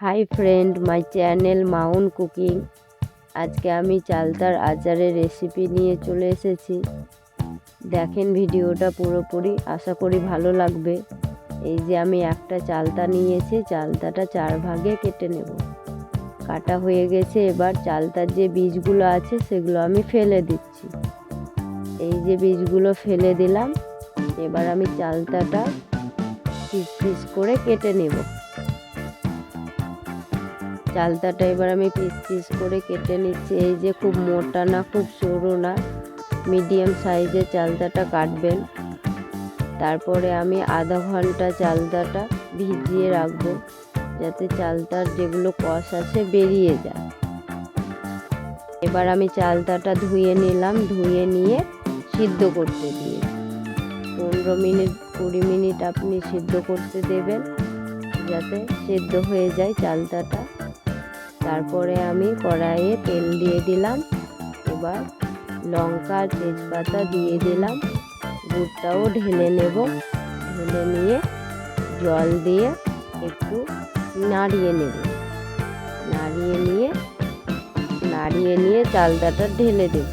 Hi friend my channel mount cooking আজকে আমি চালতার আচারের রেসিপি নিয়ে চলে এসেছি। দেখেন ভিডিওটা পুরোপুরি, আশা করি ভালো লাগবে। এই যে আমি একটা চালতা নিয়েছি, চালতাটা চার ভাগে কেটে নেব। কাটা হয়ে গেছে, এবার চালতার যে বীজগুলো আছে, সেগুলো আমি ফেলে দিচ্ছি। এই যে বীজগুলো ফেলে দিলাম, এবার আমি চালতাটা পিস পিস করে কেটে নেব। চালতাটা এবার আমি পিস পিস করে কেটে নিচ্ছি। এই যে খুব মোটা না, খুব সরু না মিডিয়াম সাইজের চালতাটা কাটবেন। তারপরে আমি আধা ঘণ্টা চালতাটা ভিজিয়ে রাখব, যাতে চালতার যেগুলো কষ আছে বেরিয়ে যায়। এবার আমি চালতাটা ধুয়ে নিলাম, ধুয়ে নিয়ে সিদ্ধ করতে দিয়ে পনেরো মিনিট, কুড়ি মিনিট আপনি সিদ্ধ করতে দেবেন, যাতে সিদ্ধ হয়ে যায় চালতাটা তারপরে আমি কড়াইয়ে তেল দিয়ে দিলাম। এবার লঙ্কা, তেজপাতা দিয়ে দিলাম। গুড়টাও ঢেলে নেব। ঢেলে নিয়ে জল দিয়ে একটু নাড়িয়ে নেব। নাড়িয়ে নিয়ে নাড়িয়ে নিয়ে চালতাটা ঢেলে দেব।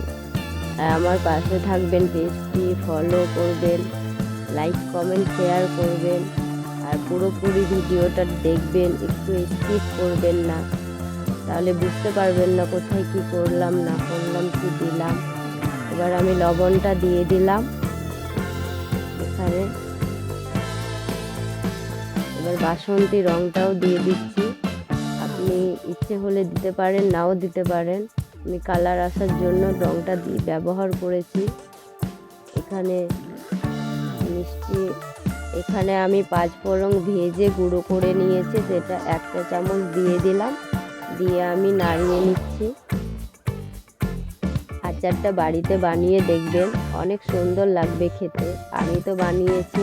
আর আমার পাশে থাকবেন পেজটি ফলো করবেন লাইক কমেন্ট শেয়ার করবেন। আর পুরোপুরি ভিডিওটা দেখবেন, একটু স্কিপ করবেন না। তাহলে বুঝতে পারবেন না কোথায় কি করলাম, না করলাম, কি দিলাম। এবার আমি লবণটা দিয়ে দিলাম এখানে। এবার বাসন্তী রঙটাও দিয়ে দিচ্ছি। আপনি ইচ্ছে হলে দিতে পারেন, নাও দিতে পারেন। আমি কালার আসার জন্য রঙটা দিয়ে ব্যবহার করেছি। এখানে মিষ্টি, এখানে আমি পাঁচ ফোড়ন ভেজে গুঁড়ো করে নিয়েছি, সেটা একটা চামচ দিয়ে দিলাম। দিয়ে আমি নাড়িয়ে নিচ্ছি। আচারটা বাড়িতে বানিয়ে দেখবেন, অনেক সুন্দর লাগবে খেতে। আমি তো বানিয়েছি,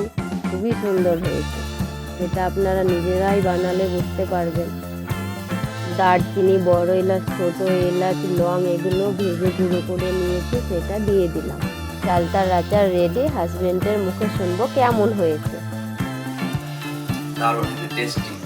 খুবই সুন্দর হয়েছে। সেটা আপনারা নিজেরাই বানালে বুঝতে পারবেন। দারচিনি, বড় এলাচ, ছোটো এলাচ, লং এগুলো ভেজে গুঁড়ো করে নিয়েছি, সেটা দিয়ে দিলাম। চালতার আচার রেডি হাজবেন্ডের মুখে শুনব কেমন হয়েছে। দারুণ টেস্টি